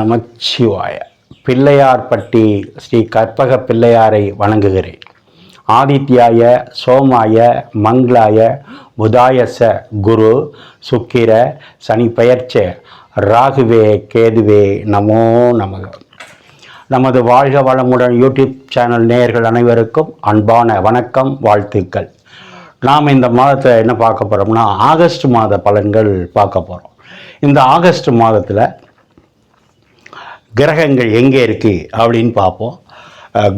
நமச்சிவாய. பிள்ளையார்பட்டி ஸ்ரீ கற்பக பிள்ளையாரை வணங்குகிறேன். ஆதித்யாய சோமாய மங்களாய புதாயச குரு சுக்கிர சனி பெயர்ச்ச ராகுவே கேதுவே நமோ நமக. நமது வாழ்க வளமுடன் யூடியூப் சேனல் நேயர்கள் அனைவருக்கும் அன்பான வணக்கம் வாழ்த்துக்கள். நாம் இந்த மாதத்தில் என்ன பார்க்க போகிறோம்னா ஆகஸ்ட் மாத பலன்கள் பார்க்க போகிறோம் இந்த ஆகஸ்ட் மாதத்தில் கிரகங்கள் எங்கே இருக்குது அப்படின்னு பார்ப்போம்.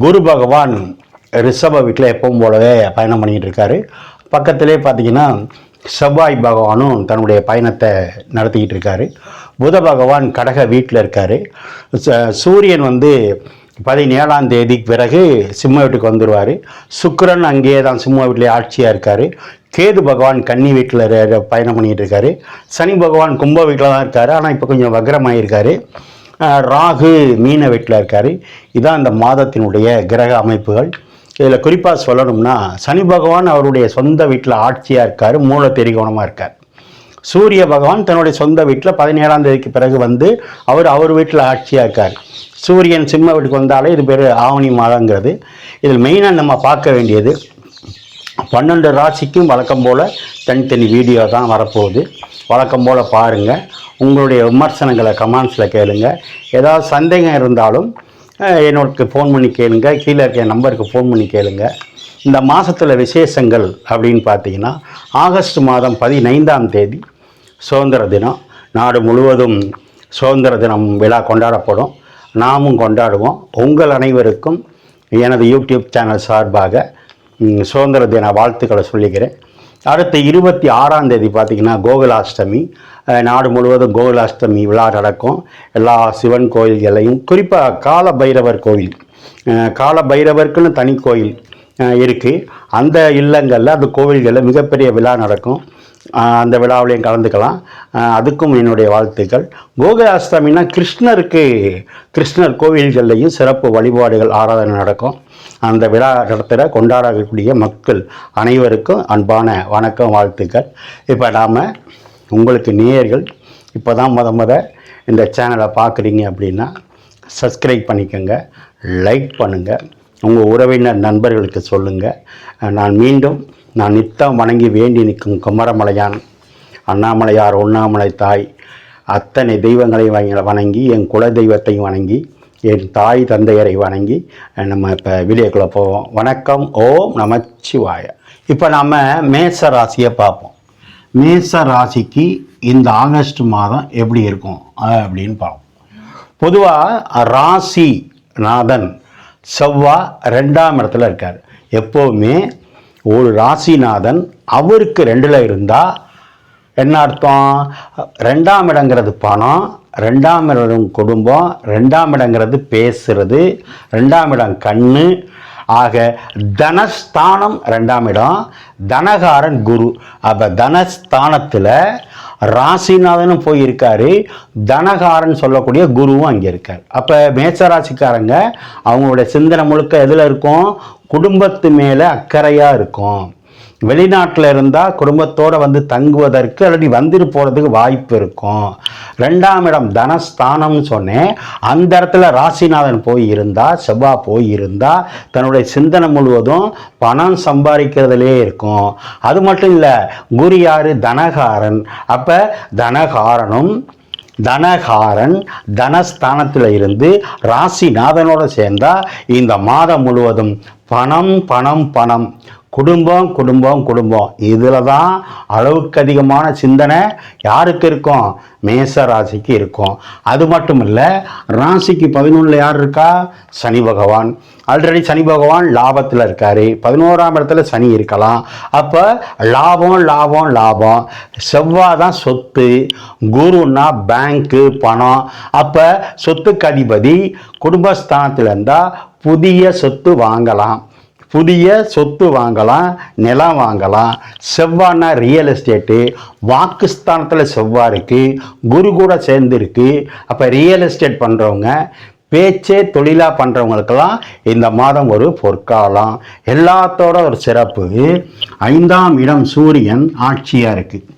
குரு பகவான் ரிஷப வீட்டில் எப்பவும் போலவே பயணம் பண்ணிகிட்டு இருக்காரு. பக்கத்திலே பார்த்தீங்கன்னா செவ்வாய் பகவானும் தன்னுடைய பயணத்தை நடத்திக்கிட்டு இருக்காரு. புத பகவான் கடக வீட்டில் இருக்கார். சூரியன் வந்து பதினேழாம் தேதிக்கு பிறகு சிம்ம வீட்டுக்கு வந்துடுவார் சுக்கிரன் அங்கேயே தான் சிம்ம வீட்டிலே ஆட்சியாக இருக்கார். கேது பகவான் கன்னி வீட்டில் பயணம் பண்ணிகிட்டு இருக்காரு. சனி பகவான் கும்ப வீட்டில் தான் இருக்கார். ஆனால் இப்போ கொஞ்சம் வக்ரமாயிருக்காரு. ராகு மீன வீட்டில் இருக்கார். இதான் இந்த மாதத்தினுடைய கிரக அமைப்புகள். இதில் குறிப்பாக சொல்லணும்னா சனி பகவான் அவருடைய சொந்த வீட்டில் ஆட்சியாக இருக்கார் மூல திரிகோணமாக இருக்கார். சூரிய பகவான் தன்னுடைய சொந்த வீட்டில் பதினேழாம் தேதிக்கு பிறகு வந்து அவர் அவர் வீட்டில் ஆட்சியாக இருக்கார். சூரியன் சிம்ம வீட்டுக்கு வந்தாலே இது பேர் ஆவணி மாதங்கிறது. இதில் மெயினாக நம்ம பார்க்க வேண்டியது பன்னெண்டு ராசிக்கும் வழக்கம் போல் தனித்தனி வீடியோ தான் வரப்போகுது. வழக்கம் போல் பாருங்கள் உங்களுடைய விமர்சனங்களை கமெண்ட்ஸில் கேளுங்க. ஏதாவது சந்தேகம் இருந்தாலும் அஹ், என்னோடக்கு ஃபோன் பண்ணி கேளுங்க. கீழே இருக்க நம்பருக்கு ஃபோன் பண்ணி கேளுங்க. இந்த மாதத்தில் விசேஷங்கள் அப்படின்னு பார்த்தீங்கன்னா ஆகஸ்ட் மாதம் பதினைந்தாம் தேதி சுதந்திர தினம். நாடு முழுவதும் சுதந்திர தினம் விழா கொண்டாடப்படும். நாமும் கொண்டாடுவோம். உங்கள் அனைவருக்கும் எனது யூடியூப் சேனல் சார்பாக சுதந்திர தின வாழ்த்துக்களை சொல்லிக்கிறேன். அடுத்த இருபத்தி ஆறாம் தேதி பார்த்திங்கன்னா கோகுலாஷ்டமி. நாடு முழுவதும் கோகுலாஷ்டமி விழா நடக்கும். எல்லா சிவன் கோயில்களையும் குறிப்பாக கால பைரவர் கோயில் கால பைரவருக்குன்னு தனி கோயில் இருக்குது அந்த இல்லங்களில் அந்த கோவில்களில் மிகப்பெரிய விழா நடக்கும். அந்த விழாவிலையும் கலந்துக்கலாம். அதுக்கும் என்னுடைய வாழ்த்துக்கள். கோகுலாஷ்டமினா கிருஷ்ணருக்கு கிருஷ்ணர் கோவில்கள்லையும் சிறப்பு வழிபாடுகள் ஆராதனை நடக்கும். அந்த விழா நடத்துகிற கொண்டாடக்கூடிய மக்கள் அனைவருக்கும் அன்பான வணக்கம் வாழ்த்துக்கள். இப்போ நாம் உங்களுக்கு நேயர்கள் இப்போ தான் முத முத இந்த சேனலை பார்க்குறீங்க அப்படின்னா சப்ஸ்கிரைப் பண்ணிக்கோங்க லைக் பண்ணுங்கள் உங்கள் உறவினர் நண்பர்களுக்கு சொல்லுங்கள் நான் மீண்டும் நான் நித்தம் வணங்கி வேண்டி நிற்கும் குமரமலையான் அண்ணாமலையார் உண்ணாமலை தாய் அத்தனை தெய்வங்களை வணங்கி- வணங்கி என் குல தெய்வத்தையும் வணங்கி என் தாய் தந்தையரை வணங்கி நம்ம இப்போ வீடியோக்குள்ளே போவோம். வணக்கம் ஓம் நமச்சிவாய. இப்போ நாம் மேச ராசியை பார்ப்போம். மேச ராசிக்கு இந்த ஆகஸ்ட் மாதம் எப்படி இருக்கும் அப்படின்னு பார்ப்போம். பொதுவாக ராசி நாதன் செவ்வா ரெண்டாம் இடத்துல இருக்கார். எப்போவுமே ஒரு ராசிநாதன் அவருக்கு ரெண்டில் இருந்தால் என்ன அர்த்தம்? ரெண்டாம் இடங்கிறது பணம் ரெண்டாம் இடம் குடும்பம் ரெண்டாம் இடங்கிறது பேசுறது ரெண்டாம் இடம் கண்ணு. ஆக தனஸ்தானம் ரெண்டாம் இடம் தனகாரன் குரு. அப்போ தனஸ்தானத்தில் ராசிநாதனும் போயிருக்காரு தனகாரன் சொல்லக்கூடிய குருவும் அங்கே இருக்கார். அப்போ மேசராசிக்காரங்க அவங்களுடைய சிந்தனை முழுக்க எதில் இருக்கும்? குடும்பத்து மேலே அக்கறையாக இருக்கும். வெளிநாட்டில் இருந்தால் குடும்பத்தோடு வந்து தங்குவதற்கு அல்லது வந்துட்டு போகிறதுக்கு வாய்ப்பு இருக்கும். ரெண்டாம் இடம் தனஸ்தானம்னு சொன்னேன். அந்த இடத்துல ராசிநாதன் போய் இருந்தால் செவ்வாய் போய் இருந்தால் தன்னுடைய சிந்தனை முழுவதும் பணம் சம்பாதிக்கிறதுலே இருக்கும். அது மட்டும் இல்லை குரு தனகாரன். அப்போ தனகாரனும் தனகாரன் தனஸ்தானத்தில் இருந்து ராசிநாதனோடு சேர்ந்தால் இந்த மாதம் முழுவதும் பணம் பணம் பணம் குடும்பம் குடும்பம் குடும்பம். இதில் தான் அளவுக்கு அதிகமான சிந்தனை யாருக்கு இருக்கும்? மேச ராசிக்கு இருக்கும். அது மட்டும் இல்லை ராசிக்கு பதினொன்றில் யார் இருக்கா? சனி பகவான். ஆல்ரெடி சனி பகவான் லாபத்தில் இருக்கார். பதினோராம் இடத்துல சனி இருக்கலாம். அப்போ லாபம் லாபம் லாபம். செவ்வாய் தான் சொத்து. குருன்னா பேங்க்கு பணம். அப்போ சொத்துக்கு அதிபதி குடும்பஸ்தானத்தில் இருந்தால் புதிய சொத்து வாங்கலாம். புதிய சொத்து வாங்கலாம் நிலம் வாங்கலாம். செவ்வானா ரியல் எஸ்டேட்டு வாக்குஸ்தானத்தில் செவ்வாய் இருக்குது குரு கூட சேர்ந்து அப்போ ரியல் எஸ்டேட் பண்ணுறவங்க பேச்சே தொழிலாக பண்ணுறவங்களுக்கெல்லாம் இந்த மாதம் ஒரு பொற்காலம். எல்லாத்தோட ஒரு சிறப்பு ஐந்தாம் இடம் சூரியன் ஆட்சியாக இருக்குது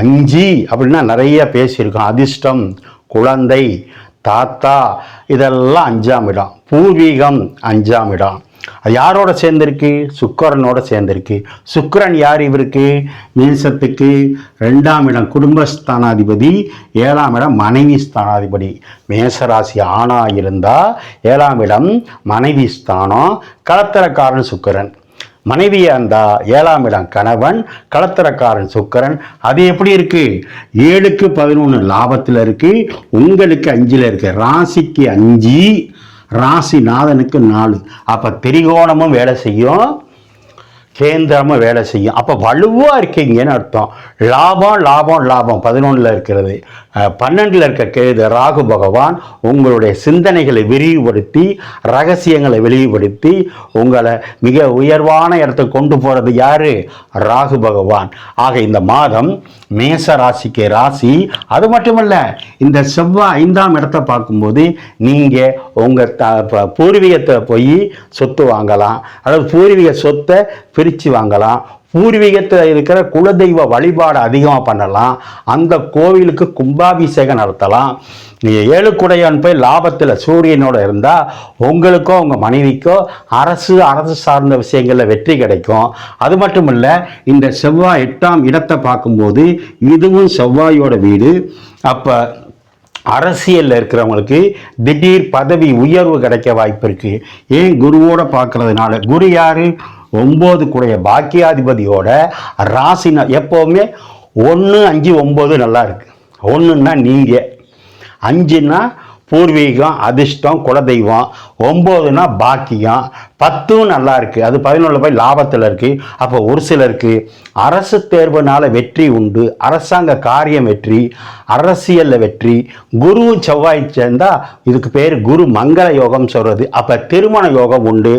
அஞ்சு அப்படின்னா நிறைய பேசியிருக்கோம். அதிர்ஷ்டம் குழந்தை தாத்தா இதெல்லாம் அஞ்சாம் இடம். பூர்வீகம் அஞ்சாம் இடம். அது யாரோட சேர்ந்திருக்கு? சுக்கரனோட சேர்ந்திருக்கு. சுக்கிரன் யார் இவருக்கு? மேசத்துக்கு ரெண்டாம் இடம் குடும்பஸ்தானாதிபதி ஏழாம் இடம் மனைவி ஸ்தானாதிபதி. மேசராசி ஆணா இருந்தால் ஏழாம் இடம் மனைவி ஸ்தானம் கலத்தரக்காரன் சுக்கரன். மனைவியாக இருந்தால் ஏழாம் இடம் கணவன் கலத்தரக்காரன் சுக்கரன். அது எப்படி இருக்கு? ஏழுக்கு பதினொன்று லாபத்தில் இருக்கு. உங்களுக்கு அஞ்சில் இருக்குது ராசிக்கு அஞ்சு ராசிநாதனுக்கு நாலு. அப்போ திரிகோணமும் வேலை செய்யும். கேந்திரமாக வேலை செய்யும். அப்போ வலுவாக இருக்கீங்கன்னு அர்த்தம். லாபம் லாபம் லாபம். பதினொன்றில் இருக்கிறது. பன்னெண்டில் இருக்க கேது ராகு பகவான் உங்களுடைய சிந்தனைகளை விரிவுபடுத்தி ரகசியங்களை வெளிப்படுத்தி உங்களை மிக உயர்வான இடத்துக்கு கொண்டு போகிறது யாரு? ராகு பகவான். ஆக இந்த மாதம் மேச ராசிக்கு ராசி அது மட்டுமல்ல இந்த செவ்வாய் ஐந்தாம் இடத்தை பார்க்கும்போது நீங்கள் உங்கள் த ப- பூர்வீகத்தை போய் சொத்து வாங்கலாம். அதாவது பூர்வீக சொத்தை பிரித்து வாங்கலாம். பூர்வீகத்தில் இருக்கிற குலதெய்வ வழிபாடு அதிகமாக பண்ணலாம். அந்த கோவிலுக்கு கும்பாபிஷேகம் நடத்தலாம். நீங்கள் ஏழுக்குடையான் போய் லாபத்தில் சூரியனோட இருந்தால் உங்களுக்கோ உங்கள் மனைவிக்கோ அரசு அரசு சார்ந்த விஷயங்களில் வெற்றி கிடைக்கும். அது மட்டும் இல்லை இந்த செவ்வாய் எட்டாம் இடத்தை பார்க்கும்போது இதுவும் செவ்வாயோட வீடு. அப்போ அரசியலில் இருக்கிறவங்களுக்கு திடீர் பதவி உயர்வு கிடைக்க வாய்ப்பு இருக்குது ஏன் குருவோட பார்க்கறதுனால? குரு யாரு? ஒம்பது கூடைய பாக்கியாதிபதியோட ராசினா எப்போவுமே ஒன்று அஞ்சு ஒம்பது நல்லா இருக்கு. ஒன்றுன்னா நீங்கள் அஞ்சுன்னா பூர்வீகம் அதிர்ஷ்டம் குலதெய்வம் ஒம்போதுனா பாக்கியம் பத்தும் நல்லா இருக்குது அது பதினொன்றில் போய் லாபத்தில் இருக்குது அப்போ ஒரு சிலருக்கு அரசு தேர்வுனால வெற்றி உண்டு. அரசாங்க காரியம் வெற்றி. அரசியலில் வெற்றி. குருவும் செவ்வாய் சேர்ந்தால் இதுக்கு பேர் குரு மங்கள யோகம் சொல்கிறது அப்போ திருமண யோகம் உண்டு.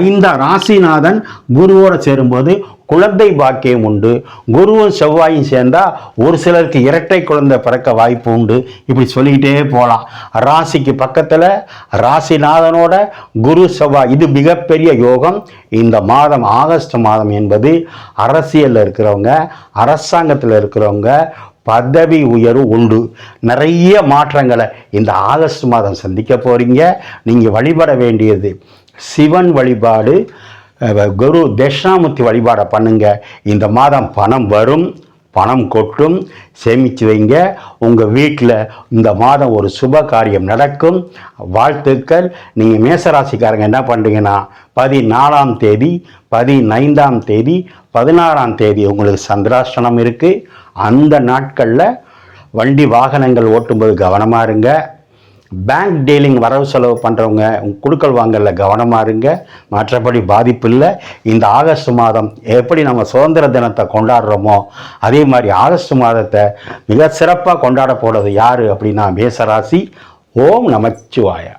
ஐந்தா ராசிநாதன் குருவோடு சேரும்போது குழந்தை பாக்கியம் உண்டு. குருவும் செவ்வாயும் சேர்ந்தால் ஒரு சிலருக்கு இரட்டை குழந்தை பிறக்க வாய்ப்பு உண்டு. இப்படி சொல்லிக்கிட்டே போகலாம் ராசிக்கு பக்கத்தில் சந்திரனோட குரு செவ்வாய் இது மிகப்பெரிய யோகம். இந்த மாதம் ஆகஸ்ட் மாதம் என்பது அரசியலில் இருக்கிறவங்க அரசாங்கத்தில் இருக்கிறவங்க பதவி உயர்வு உண்டு. நிறைய மாற்றங்களை இந்த ஆகஸ்ட் மாதம் சந்திக்க போறீங்க. நீங்கள் வழிபட வேண்டியது சிவன் வழிபாடு குரு தட்சிணாமூர்த்தி வழிபாடை பண்ணுங்க. இந்த மாதம் பணம் வரும். பணம் கொட்டும். சேமித்து வைங்க. உங்கள் வீட்டில் இந்த மாதம் ஒரு சுப காரியம் நடக்கும். வாழ்த்துக்கள். நீங்கள் மேசராசிக்காரங்க என்ன பண்ணுறீங்கன்னா பதினாலாம் தேதி பதினைந்தாம் தேதி பதினாறாம் தேதி உங்களுக்கு சந்திராஷ்டனம் இருக்குது அந்த நாட்களில் வண்டி வாகனங்கள் ஓட்டும்போது கவனமாக இருங்க. பேங்க் டீலிங் வரவு செலவு பண்ணுறவங்க குழுக்கள் வாங்கல கவனமாக இருங்க. மற்றபடி பாதிப்பு இல்லை. இந்த ஆகஸ்ட் மாதம் எப்படி நம்ம சுதந்திர தினத்தை கொண்டாடுறோமோ அதே மாதிரி ஆகஸ்ட் மாதத்தை மிக சிறப்பாக கொண்டாட போகிறது யார் அப்படின்னா மேசராசி. ஓம் நமச்சிவாயா.